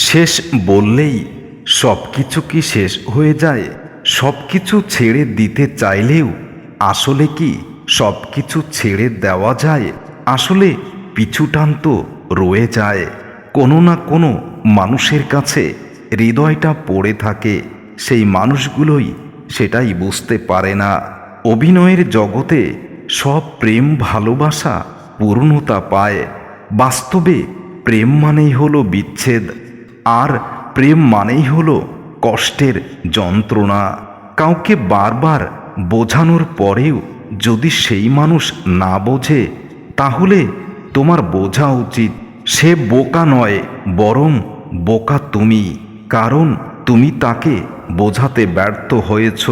শেষ বললেই সব কিছু কি শেষ হয়ে যায়? সব কিছু ছেড়ে দিতে চাইলেও আসলে কি সব কিছু ছেড়ে দেওয়া যায়? আসলে পিছুটান তো রয়ে যায়। কোনো না কোনো মানুষের কাছে হৃদয়টা পড়ে থাকে। সেই মানুষগুলোই সেটাই বুঝতে পারে না। অভিনয়ের জগতে সব প্রেম ভালোবাসা পূর্ণতা পায়। বাস্তবে প্রেম মানেই হলো বিচ্ছেদ। আর প্রেম মানেই হলো কষ্টের যন্ত্রণা। কাউকে বারবার বোঝানোর পরেও যদি সেই মানুষ না বোঝে, তাহলে তোমার বোঝা উচিত। সে বোকা নয়, বরং বোকা তুমি, কারণ তুমি তাকে বোঝাতে ব্যর্থ হয়েছ।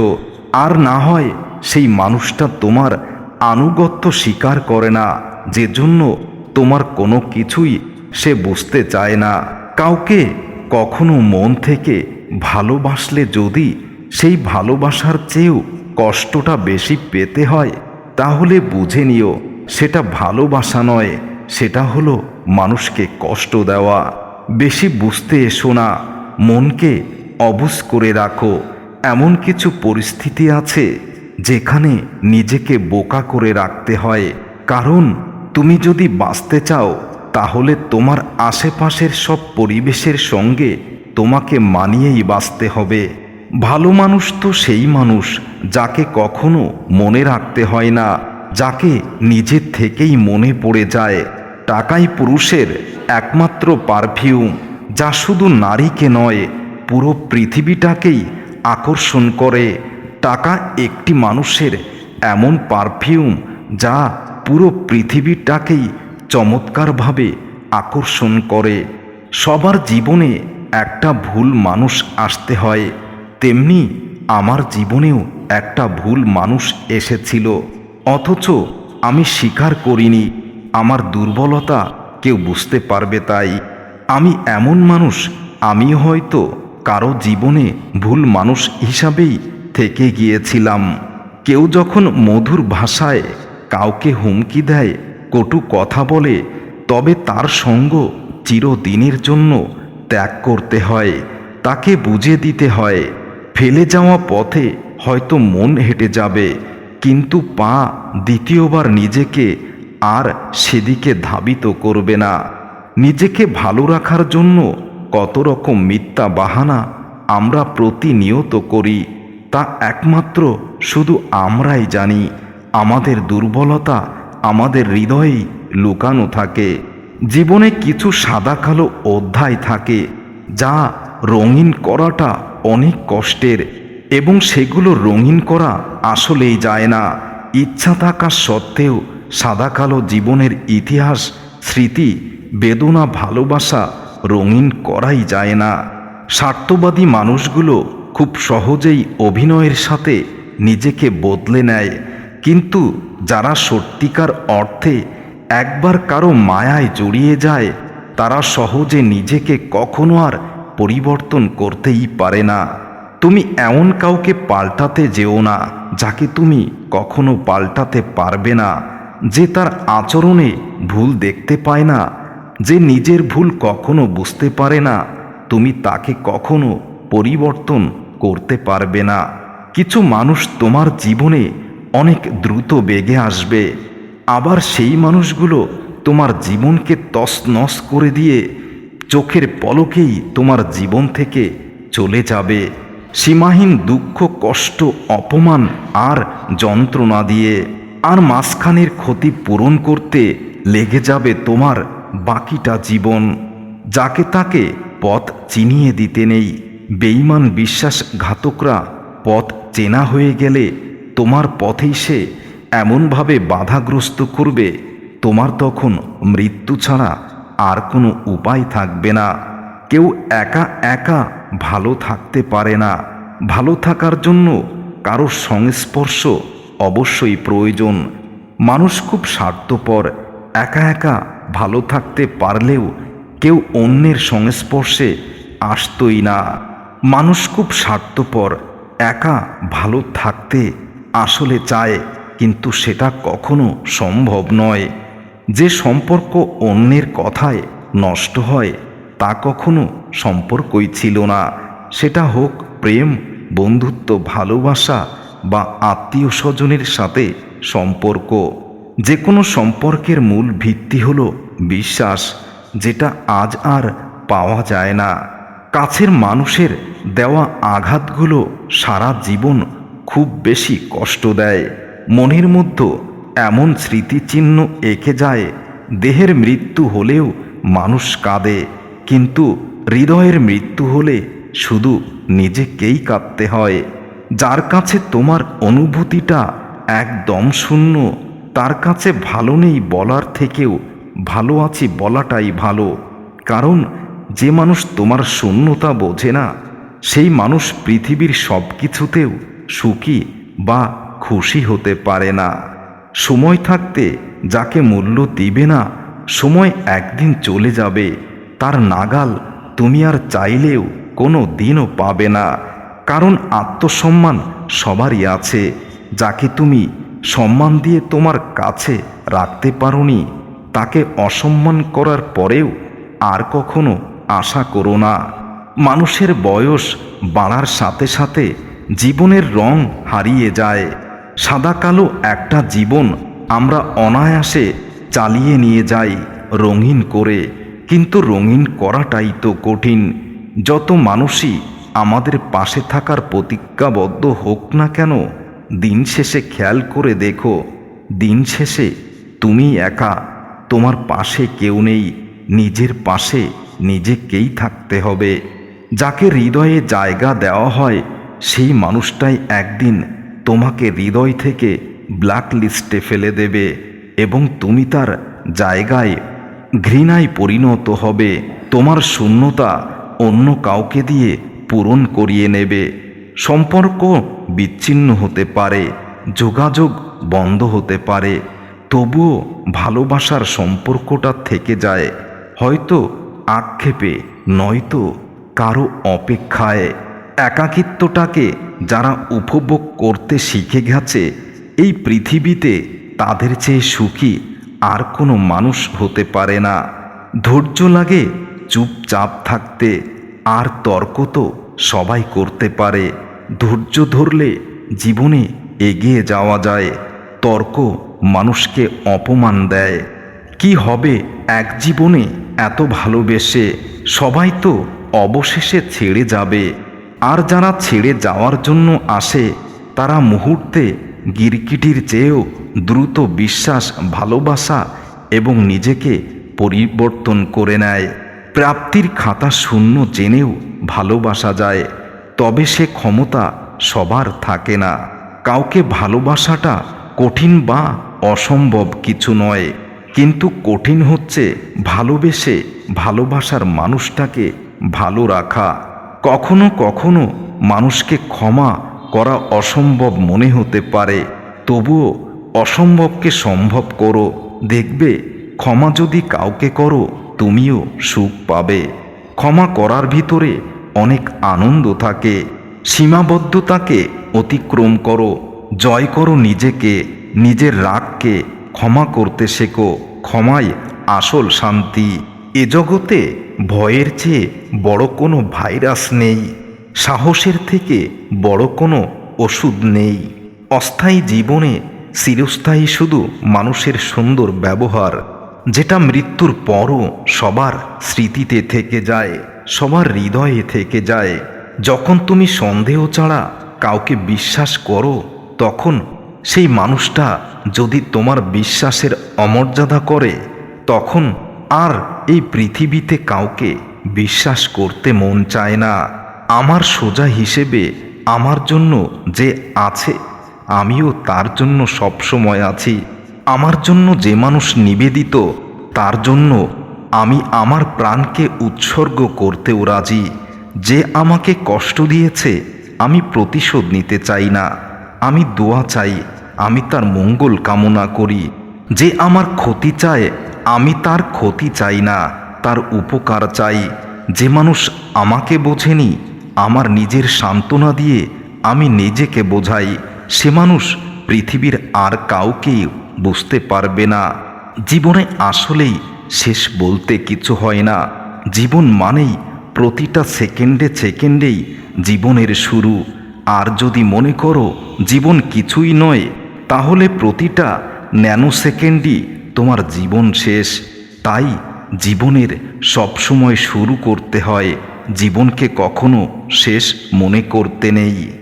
আর না হয় সেই মানুষটা তোমার আনুগত্য স্বীকার করে না যে জন্য তোমার কোনো কিছুই সে বুঝতে চায় না। কাউকে কখনো মন থেকে ভালোবাসলে যদি সেই ভালোবাসার চেয়েও কষ্টটা বেশি পেতে হয়, তাহলে বুঝে নিও সেটা ভালোবাসা নয়, সেটা হলো মানুষকে কষ্ট দেওয়া। বেশি বুঝতে এসো না, মনকে অবুজ করে রাখো। এমন কিছু পরিস্থিতি আছে যেখানে নিজেকে বোকা করে রাখতে হয়। কারণ তুমি যদি বাঁচতে চাও তাহলে তোমার আশেপাশের সব পরিবেশের সঙ্গে তোমাকে মানিয়েই বাঁচতে হবে। ভালো মানুষ তো সেই মানুষ যাকে কখনো মনে রাখতে হয় না, যাকে নিজের থেকেই মনে পড়ে যায়। টাকাই পুরুষের একমাত্র পারফিউম যা শুধু নারীকে নয়, পুরো পৃথিবীটাকেই আকর্ষণ করে। টাকা একটি মানুষের এমন পারফিউম যা পুরো পৃথিবীটাকেই চমৎকারভাবে আকর্ষণ করে। সবার জীবনে একটা ভুল মানুষ আসতে হয়, তেমনি আমার জীবনেও একটা ভুল মানুষ এসেছিল। অথচ আমি স্বীকার করিনি, আমার দুর্বলতা কেউ বুঝতে পারবে তাই। আমি এমন মানুষ আমি হয়তো কারও জীবনে ভুল মানুষ হিসাবেই থেকে গিয়েছিলাম। কেউ যখন মধুর ভাষায় কাউকে হুমকি দেয় কটু কথা বলে, তবে তার সঙ্গ চিরদিনের জন্য ত্যাগ করতে হয়, তাকে বুঝে দিতে হয়। ফেলে যাওয়া পথে হয়তো মন হেঁটে যাবে, কিন্তু পা দ্বিতীয়বার নিজেকে আর সেদিকে ধাবিত করবে না। নিজেকে ভালো রাখার জন্য কত রকম মিথ্যা বাহানা আমরা প্রতিনিয়ত করি, তা একমাত্র শুধু আমরাই জানি, আমাদের দুর্বলতা আমাদের হৃদয়েই লুকানো থাকে। জীবনে কিছু সাদা কালো অধ্যায় থাকে, যা রঙিন করাটা অনেক কষ্টের এবং সেগুলো রঙিন করা আসলেই যায় না। ইচ্ছা থাকা সত্ত্বেও সাদা কালো জীবনের ইতিহাস, স্মৃতি, বেদনা, ভালোবাসা রঙিন করাই যায় না। স্বার্থবাদী মানুষগুলো খুব সহজেই অভিনয়ের সাথে নিজেকে বদলে নেয়, কিন্তু যারা সত্যিকার অর্থে একবার কারও মায়ায় জড়িয়ে যায়, তারা সহজে নিজেকে কখনো আর পরিবর্তন করতেই পারে না। তুমি এমন কাউকে পাল্টাতে যেও না, যাকে তুমি কখনো পাল্টাতে পারবে না, যে তার আচরণে ভুল দেখতে পায় না, যে নিজের ভুল কখনো বুঝতে পারে না, তুমি তাকে কখনো পরিবর্তন করতে পারবে না। কিছু মানুষ তোমার জীবনে অনেক দ্রুত বেগে আসবে। আবার সেই মানুষগুলো তোমার জীবনকে তছনছ করে দিয়ে চোখের পলকেই তোমার জীবন থেকে চলে যাবে। সীমাহীন দুঃখ, কষ্ট, অপমান আর যন্ত্রণা দিয়ে আর মাঝখানের ক্ষতি পূরণ করতে লেগে যাবে তোমার বাকিটা জীবন, যাকে তাকে পথ চিনিয়ে দিতে নেই। বেইমান বিশ্বাসঘাতকরা পথ চেনা হয়ে গেলে তোমার পথেই সে এমনভাবে বাধাগ্রস্ত করবে, তোমার তখন মৃত্যু ছাড়া আর কোনো উপায় থাকবে না। কেউ একা একা ভালো থাকতে পারে না। ভালো থাকার জন্য কারোর সংস্পর্শ অবশ্যই প্রয়োজন। মানুষ খুব স্বার্থপর, একা একা ভালো থাকতে পারলেও কেউ অন্যের সংস্পর্শে আসতই না। মানুষ খুব স্বার্থপর, একা ভালো থাকতে আসলে চায়, কিন্তু সেটা কখনো সম্ভব নয়। যে সম্পর্ক অন্যের কথায় নষ্ট হয়, তা কখনো সম্পর্কই ছিল না। সেটা হোক প্রেম, বন্ধুত্ব, ভালোবাসা বা আত্মীয় স্বজনের সাথে সম্পর্ক। যে কোনো সম্পর্কের মূল ভিত্তি হলো বিশ্বাস, যেটা আজ আর পাওয়া যায় না। কাছের মানুষের দেওয়া আঘাতগুলো সারা জীবন খুব বেশি কষ্ট দেয়। মনের মধ্যে এমন স্মৃতিচিহ্ন এঁকে যায়, দেহের মৃত্যু হলেও মানুষ কাঁদে। কিন্তু হৃদয়ের মৃত্যু হলে শুধু নিজেকেই কাঁদতে হয়। যার কাছে তোমার অনুভূতিটা একদম শূন্য, তার কাছে ভালো নেই বলার থেকেও ভালো আছি বলাটাই ভালো। কারণ যে মানুষ তোমার শূন্যতা বোঝে না, সেই মানুষ পৃথিবীর সব কিছুতেও সুখী বা খুশি হতে পারে না। সময় থাকতে যাকে মূল্য দিবে না, সময় একদিন চলে যাবে। তার নাগাল তুমি আর চাইলেও কোনো দিনও পাবে না। কারণ আত্মসম্মান সবারই আছে। যাকে তুমি সম্মান দিয়ে তোমার কাছে রাখতে পারোনি, তাকে অসম্মান করার পরেও আর কখনো আশা করো না। মানুষের বয়স বাড়ার সাথে সাথে জীবনের রং হারিয়ে যায়। সাদা কালো একটা জীবন আমরা অনায়াসে চালিয়ে নিয়ে যাই রঙিন করে। কিন্তু রঙিন করাটাই তো কঠিন। যত মানুষই আমাদের পাশে থাকার প্রতিজ্ঞাবদ্ধ হোক না কেন, দিন শেষে খেয়াল করে দেখো, দিন শেষে তুমি একা, তোমার পাশে কেউ নেই, নিজের পাশে নিজেকেই থাকতে হবে। যাকে হৃদয়ে জায়গা দেওয়া হয় সেই মানুষটাই একদিন তোমাকে হৃদয় থেকে ব্ল্যাক লিস্টে ফেলে দেবে এবং তুমি তার জায়গায় ঘৃণায় পরিণত হবে। তোমার শূন্যতা অন্য কাউকে দিয়ে পূরণ করিয়ে নেবে। সম্পর্ক বিচ্ছিন্ন হতে পারে, যোগাযোগ বন্ধ হতে পারে, তবুও ভালোবাসার সম্পর্কটা থেকে যায়। হয়তো আক্ষেপে, নয়তো কারও অপেক্ষায়। একাকিত্বটাকে যারা উপভোগ করতে শিখে গেছে, এই পৃথিবীতে তাদের চেয়ে সুখী আর কোনো মানুষ হতে পারে না। ধৈর্য লাগে চুপচাপ থাকতে, আর তর্ক তো সবাই করতে পারে। ধৈর্য ধরলে জীবনে এগিয়ে যাওয়া যায়, তর্ক মানুষকে অপমান দেয়। কি হবে এক জীবনে এত ভালোবেসে? সবাই তো অবশেষে ছেড়ে যাবে। আর যারা ছেড়ে যাওয়ার জন্য আসে, তারা মুহূর্তে গিরকিটির চেয়েও দ্রুত বিশ্বাস, ভালোবাসা এবং নিজেকে পরিবর্তন করে নেয়। প্রাপ্তির খাতা শূন্য জেনেও ভালোবাসা যায়, তবে সে ক্ষমতা সবার থাকে না। কাউকে ভালোবাসাটা কঠিন বা অসম্ভব কিছু নয়, কিন্তু কঠিন হচ্ছে ভালোবেসে ভালোবাসার মানুষটাকে ভালো রাখা। কখনো কখনো মানুষকে ক্ষমা করা অসম্ভব মনে হতে পারে। তবুও অসম্ভবকে সম্ভব করো। দেখবে, ক্ষমা যদি কাউকে করো, তুমিও সুখ পাবে। ক্ষমা করার ভিতরে অনেক আনন্দ থাকে। সীমাবদ্ধতাকে অতিক্রম করো। জয় করো নিজেকে, নিজের রাগকে। ক্ষমা করতে শেখো। ক্ষমাই আসল শান্তি। এ জগতে ভয়ের চেয়ে বড় কোনো ভাইরাস নেই। সাহসের থেকে বড় কোনো ওষুধ নেই। অস্থায়ী জীবনে চিরস্থায়ী শুধু মানুষের সুন্দর ব্যবহার, যেটা মৃত্যুর পরও সবার স্মৃতিতে থেকে যায়, সবার হৃদয়ে থেকে যায়। যখন তুমি সন্দেহ ছাড়া কাউকে বিশ্বাস করো, তখন সেই মানুষটা যদি তোমার বিশ্বাসের অমর্যাদা করে, তখন আর এই পৃথিবীতে কাউকে বিশ্বাস করতে মন চায় না। আমার সোজা হিসেবে আমার জন্য যে আছে, আমিও তার জন্য সবসময় আছি। আমার জন্য যে মানুষ নিবেদিত, তার জন্য আমি আমার প্রাণকে উৎসর্গ করতেও রাজি। যে আমাকে কষ্ট দিয়েছে, আমি প্রতিশোধ নিতে চাই না। আমি দোয়া চাই, আমি তার মঙ্গল কামনা করি। যে আমার ক্ষতি চায় আমি তার ক্ষতি চাই না, তার উপকার চাই। যে মানুষ আমাকে বোঝেনি, আমার নিজের সান্ত্বনা দিয়ে আমি নিজেকে বোঝাই। সে মানুষ পৃথিবীর আর কাউকেই বুঝতে পারবে না। জীবনে আসলেই শেষ বলতে কিছু হয় না। জীবন মানেই প্রতিটা সেকেন্ডে সেকেন্ডেই জীবনের শুরু। আর যদি মনে করো জীবন কিছুই নয়, তাহলে প্রতিটা ন্যানো সেকেন্ডই তোমার জীবন শেষ, তাই জীবনের সবসময় শুরু করতে হয় জীবনকে কখনো শেষ মনে করতে নেই।